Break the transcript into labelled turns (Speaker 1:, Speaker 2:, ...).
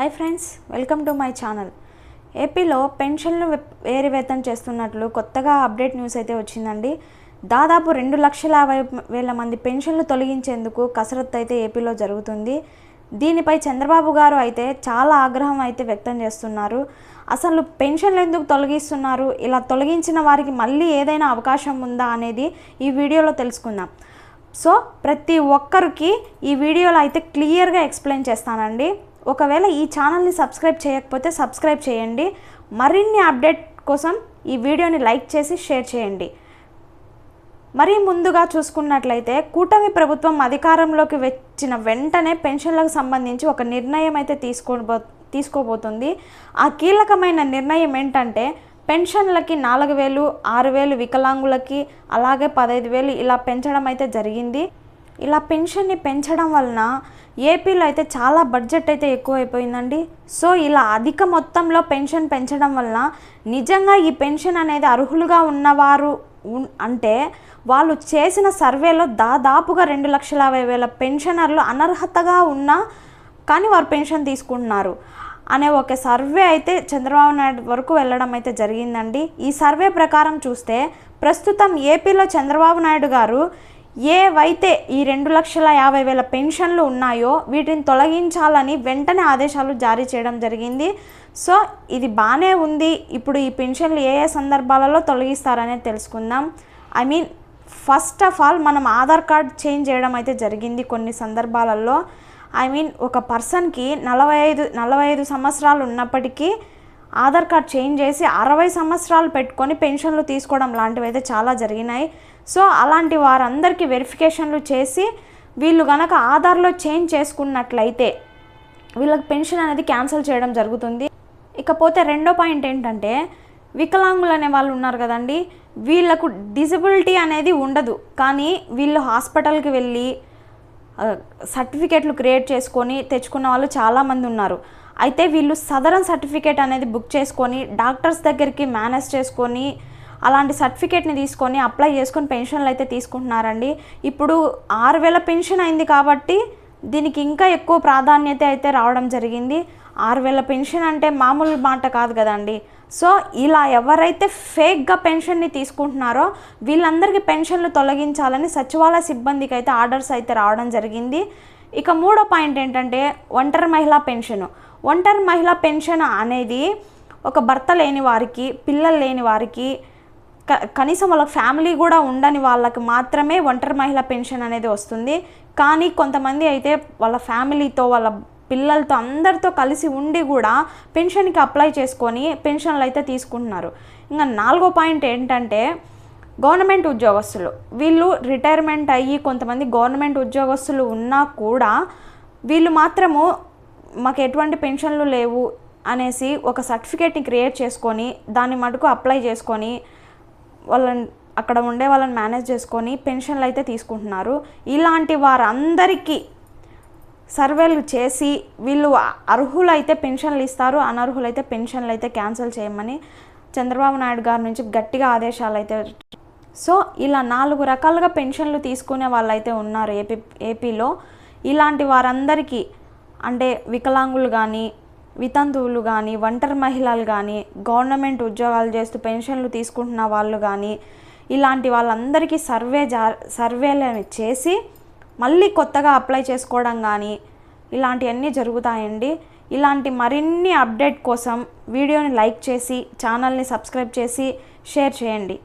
Speaker 1: Hi friends welcome to my channel. ఏపీలో పెన్షన్లు వేరివేతం చేస్తున్నట్లు కొత్తగా అప్డేట్ న్యూస్ అయితే వచ్చిందండి. దాదాపు రెండు లక్షల యాభై వేల మంది పెన్షన్లు తొలగించేందుకు కసరత్తు అయితే ఏపీలో జరుగుతుంది. దీనిపై చంద్రబాబు గారు అయితే చాలా ఆగ్రహం అయితే వ్యక్తం చేస్తున్నారు. అసలు పెన్షన్లు ఎందుకు తొలగిస్తున్నారు? ఇలా తొలగించిన వారికి మళ్ళీ ఏదైనా అవకాశం ఉందా అనేది ఈ వీడియోలో తెలుసుకుందాం. సో ప్రతి ఒక్కరికి ఈ వీడియోలో అయితే క్లియర్గా ఎక్స్ప్లెయిన్ చేస్తానండి. ఒకవేళ ఈ ఛానల్ని సబ్స్క్రైబ్ చేయకపోతే సబ్స్క్రైబ్ చేయండి. మరిన్ని అప్డేట్ కోసం ఈ వీడియోని లైక్ చేసి షేర్ చేయండి. మరీ ముందుగా చూసుకున్నట్లయితే కూటమి ప్రభుత్వం అధికారంలోకి వచ్చిన వెంటనే పెన్షన్లకు సంబంధించి ఒక నిర్ణయం అయితే తీసుకోబో తీసుకోబోతుంది. ఆ కీలకమైన నిర్ణయం ఏంటంటే పెన్షన్లకి నాలుగు వేలు ఆరు వేలు వికలాంగులకి అలాగే పదహైదు వేలు ఇలా పెంచడం అయితే జరిగింది. ఇలా పెన్షన్ని పెంచడం వలన ఏపీలో అయితే చాలా బడ్జెట్ అయితే ఎక్కువైపోయిందండి. సో ఇలా అధిక మొత్తంలో పెన్షన్ పెంచడం వలన నిజంగా ఈ పెన్షన్ అనేది అర్హులుగా ఉన్నవారు అంటే వాళ్ళు చేసిన సర్వేలో దాదాపుగా రెండు లక్షల యాభై వేల పెన్షనర్లు అనర్హతగా ఉన్నా కానీ వారు పెన్షన్ తీసుకుంటున్నారు. అనే ఒక సర్వే అయితే చంద్రబాబు నాయుడు వరకు వెళ్ళడం అయితే జరిగిందండి. ఈ సర్వే ప్రకారం చూస్తే ప్రస్తుతం ఏపీలో చంద్రబాబు నాయుడు గారు ఏవైతే ఈ రెండు లక్షల యాభై వేల పెన్షన్లు ఉన్నాయో వీటిని తొలగించాలని వెంటనే ఆదేశాలు జారీ చేయడం జరిగింది. సో ఇది బాగానే ఉంది. ఇప్పుడు ఈ పెన్షన్లు ఏ ఏ సందర్భాలలో తొలగిస్తారనేది తెలుసుకుందాం. I mean first of all మనం ఆధార్ కార్డ్ చేంజ్ చేయడం అయితే జరిగింది కొన్ని సందర్భాలలో. ఐ మీన్ ఒక పర్సన్కి నలభై ఐదు నలభై ఐదు సంవత్సరాలు ఉన్నప్పటికీ ఆధార్ కార్డ్ చేంజ్ చేసి అరవై సంవత్సరాలు పెట్టుకొని పెన్షన్లు తీసుకోవడం లాంటివి అయితే చాలా జరిగినాయి. సో అలాంటి వారందరికీ వెరిఫికేషన్లు చేసి వీళ్ళు కనుక ఆధార్లో చేంజ్ చేసుకున్నట్లయితే వీళ్ళకి పెన్షన్ అనేది క్యాన్సిల్ చేయడం జరుగుతుంది. ఇకపోతే రెండో పాయింట్ ఏంటంటే వికలాంగులు అనే వాళ్ళు ఉన్నారు కదండి వీళ్ళకు డిజబిలిటీ అనేది ఉండదు. కానీ వీళ్ళు హాస్పిటల్కి వెళ్ళి సర్టిఫికేట్లు క్రియేట్ చేసుకొని తెచ్చుకున్న వాళ్ళు చాలామంది ఉన్నారు. అయితే వీళ్ళు సదరన్ సర్టిఫికేట్ అనేది బుక్ చేసుకొని డాక్టర్స్ దగ్గరికి మేనేజ్ చేసుకొని అలాంటి సర్టిఫికేట్ని తీసుకొని అప్లై చేసుకొని పెన్షన్లు అయితే తీసుకుంటున్నారండి. ఇప్పుడు ఆరు వేల పెన్షన్ అయింది కాబట్టి దీనికి ఇంకా ఎక్కువ ప్రాధాన్యత అయితే రావడం జరిగింది. ఆరు వేల పెన్షన్ అంటే మామూలు మాట కాదు కదండి. సో ఇలా ఎవరైతే ఫేక్గా పెన్షన్ని తీసుకుంటున్నారో వీళ్ళందరికీ పెన్షన్లు తొలగించాలని సచివాలయ సిబ్బందికి అయితే ఆర్డర్స్ అయితే రావడం జరిగింది. ఇక మూడో పాయింట్ ఏంటంటే ఒంటరి మహిళా పెన్షన్. ఒంటరి మహిళ పెన్షన్ అనేది ఒక భర్త లేని వారికి పిల్లలు లేని వారికి క- కనీసం వాళ్ళ ఫ్యామిలీ కూడా ఉండని వాళ్ళకి మాత్రమే ఒంటరి మహిళ పెన్షన్ అనేది వస్తుంది. కానీ కొంతమంది అయితే వాళ్ళ ఫ్యామిలీతో వాళ్ళ పిల్లలతో అందరితో కలిసి ఉండి కూడా పెన్షన్కి అప్లై చేసుకొని పెన్షన్లు అయితే తీసుకుంటున్నారు. ఇంకా నాలుగో పాయింట్ ఏంటంటే గవర్నమెంట్ ఉద్యోగస్తులు. వీళ్ళు రిటైర్మెంట్ అయ్యి కొంతమంది గవర్నమెంట్ ఉద్యోగస్తులు ఉన్నా కూడా వీళ్ళు మాత్రము మాకు ఎటువంటి పెన్షన్లు లేవు అనేసి ఒక సర్టిఫికేట్ని క్రియేట్ చేసుకొని దాన్ని మటుకు అప్లై చేసుకొని వాళ్ళని అక్కడ ఉండే వాళ్ళని మేనేజ్ చేసుకొని పెన్షన్లు అయితే తీసుకుంటున్నారు. ఇలాంటి వారందరికీ సర్వేలు చేసి వీళ్ళు అర్హులైతే పెన్షన్లు ఇస్తారు అనర్హులైతే పెన్షన్లు అయితే క్యాన్సిల్ చేయమని చంద్రబాబు నాయుడు గారి నుంచి గట్టిగా ఆదేశాలు అయితే సో ఇలా నాలుగు రకాలుగా పెన్షన్లు తీసుకునే వాళ్ళైతే ఉన్నారు ఏపీ ఏపీలో. ఇలాంటి వారందరికీ అంటే వికలాంగులు కానీ వితంతువులు కానీ ఒంటరి మహిళలు కానీ గవర్నమెంట్ ఉద్యోగాలు చేస్తూ పెన్షన్లు తీసుకుంటున్న వాళ్ళు కానీ ఇలాంటి వాళ్ళందరికీ సర్వే జా సర్వేలను చేసి మళ్ళీ కొత్తగా అప్లై చేసుకోవడం కానీ ఇలాంటివన్నీ జరుగుతాయండి. ఇలాంటి మరిన్ని అప్డేట్ కోసం వీడియోని లైక్ చేసి ఛానల్ని సబ్స్క్రైబ్ చేసి షేర్ చేయండి.